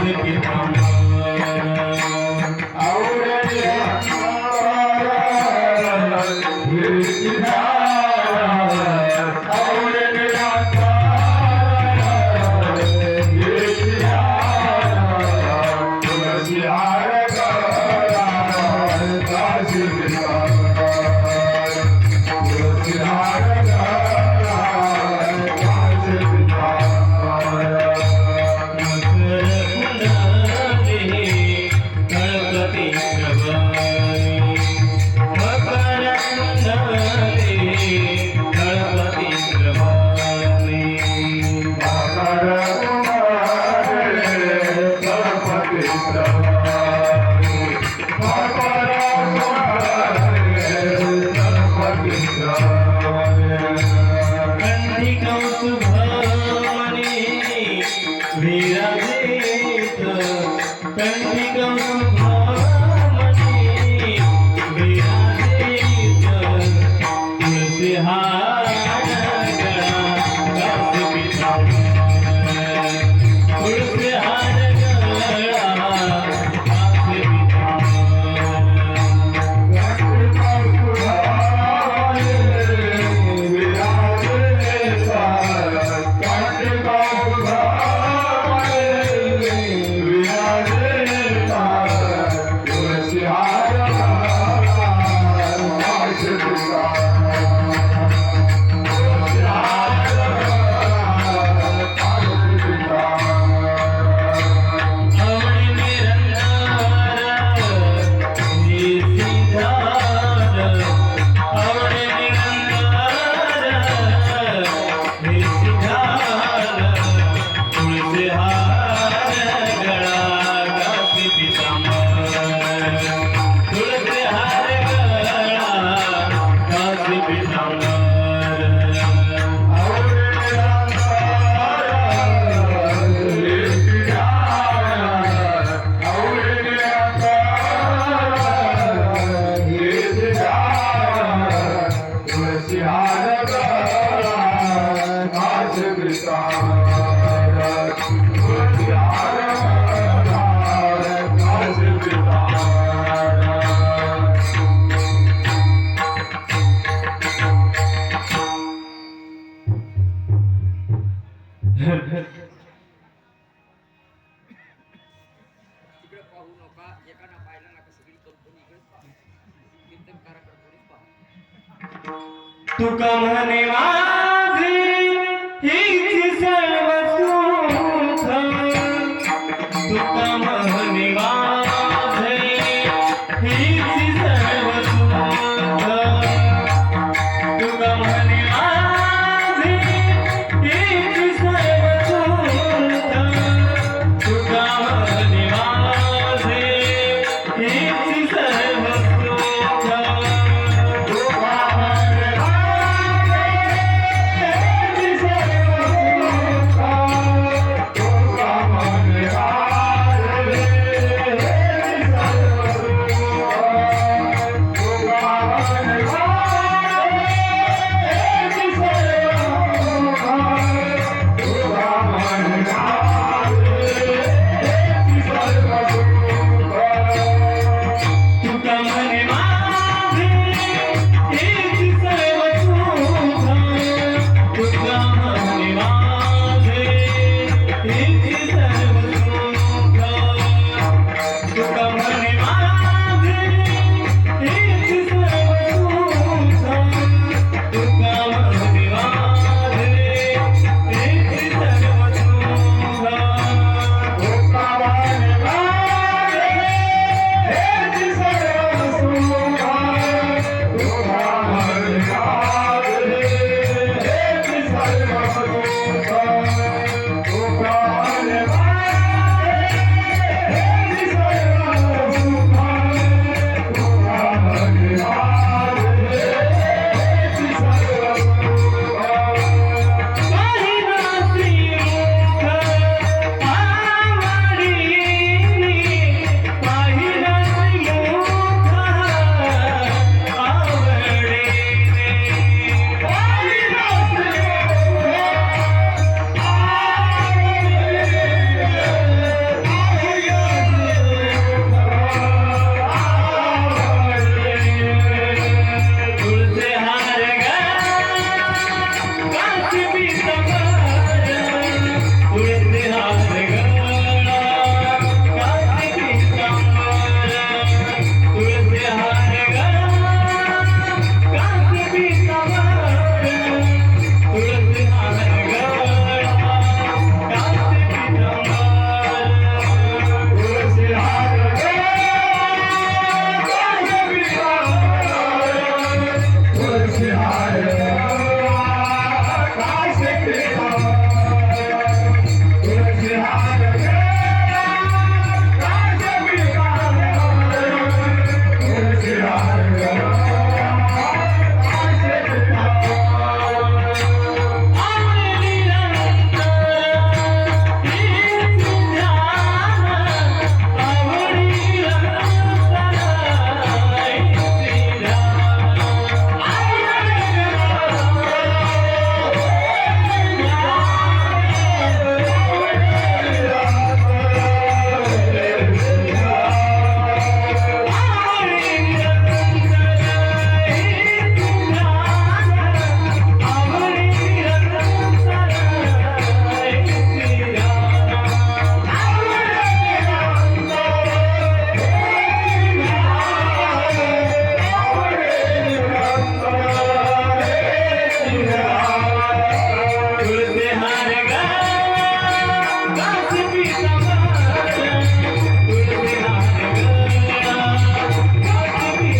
ঠাকুরের বীর Thank you. sleeping out loud. पाहू नका एकानं पाहायला नका सगळी कंपनी इकडे पहा. कीर्तन करा कंपनी पहा. तुका म्हणे मा